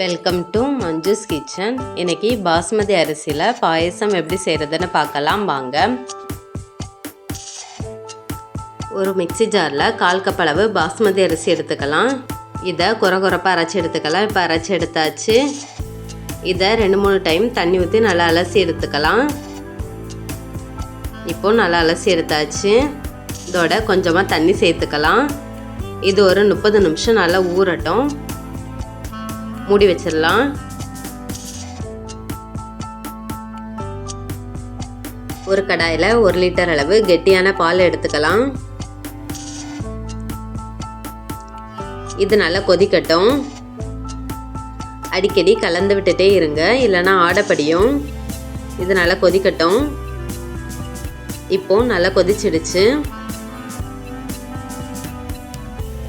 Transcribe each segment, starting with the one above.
Welcome to Manju's kitchen இன்னைக்கு பாஸ்மதி அரிசியில் பாயசம் எப்படி செய்கிறதுன்னு பார்க்கலாம் வாங்க. ஒரு மிக்ஸி ஜாரில் கால் கப் அளவு பாஸ்மதி அரிசி எடுத்துக்கலாம். இதை குறை குறைப்பாக அரைச்சி எடுத்துக்கலாம். இப்போ அரைச்சி எடுத்தாச்சு. இதை ரெண்டு மூணு டைம் தண்ணி ஊற்றி நல்லா அலசி எடுத்துக்கலாம். இப்போ நல்லா அலசி எடுத்தாச்சு. இதோட கொஞ்சமாக தண்ணி சேர்த்துக்கலாம். இது ஒரு முப்பது நிமிஷம் நல்லா ஊறட்டும். மூடி வச்சிடலாம். ஒரு கடாயில் ஒரு லிட்டர் அளவு கெட்டியான பால் எடுத்துக்கலாம். இது நல்லா கொதிக்கட்டும். அடிக்கடி கலந்து விட்டுட்டே இருங்க இல்லைன்னா ஆடப்படியும் இது நல்லா கொதிக்கட்டும். இப்போ நல்லா கொதிச்சிடுச்சு.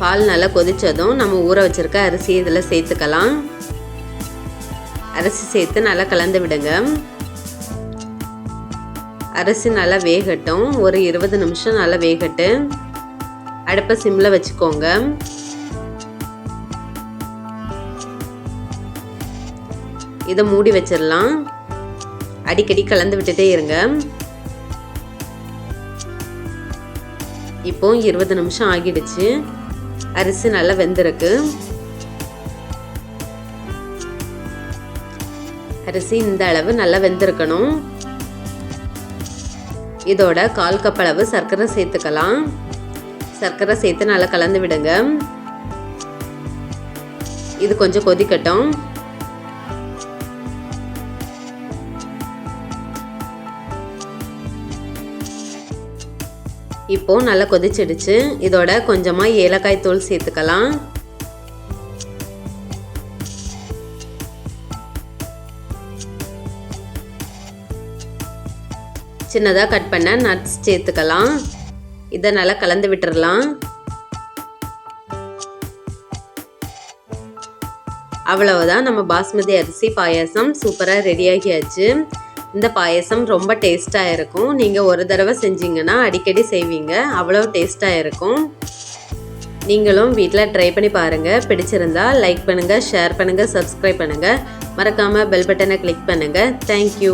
பால் நல்லா கொதித்ததும் நம்ம ஊற வச்சுருக்க அரிசி இதில் சேர்த்துக்கலாம். அரிசி சேர்த்து நல்லா கலந்து விடுங்க. அரிசி நல்லா வேகட்டும். ஒரு இருபது நிமிஷம் நல்லா வேகட்டு. அடுப்பை சிம்மில் வச்சுக்கோங்க. இதை மூடி வச்சிடலாம். அடிக்கடி கலந்து விட்டுட்டே இருங்க. இப்போ இருபது நிமிஷம் ஆகிடுச்சு. அரிசி நல்லா வெந்திருக்கு. அரிசி இந்த அளவு நல்லா வெந்திருக்கணும். இதோட கால் கப் அளவு சர்க்கரை சேர்த்துக்கலாம். சர்க்கரை சேர்த்து நல்லா கலந்து விடுங்க. இது கொஞ்சம் கொதிக்கட்டும். இப்போ நல்லா கொதிச்சிடுச்சு. இதோட கொஞ்சமாக ஏலக்காய் தூள் சேர்த்துக்கலாம். சின்னதாக கட் பண்ண நட்ஸ் சேர்த்துக்கலாம். இதை நல்லா கலந்து விட்டுறலாம். அவ்வளவுதான். நம்ம பாஸ்மதி அரிசி பாயாசம் சூப்பராக ரெடி ஆகியாச்சு. இந்த பாயசம் ரொம்ப டேஸ்ட்டாக இருக்கும். நீங்கள் ஒரு தடவை செஞ்சீங்கன்னா அடிக்கடி செய்வீங்க. அவ்வளோ டேஸ்ட்டாக இருக்கும். நீங்களும் வீட்டில் ட்ரை பண்ணி பாருங்கள் பிடிச்சிருந்தா லைக் பண்ணுங்கள் ஷேர் பண்ணுங்கள் சப்ஸ்கிரைப் பண்ணுங்கள் மறக்காமல் பெல் பட்டனை கிளிக் பண்ணுங்கள் தேங்க்யூ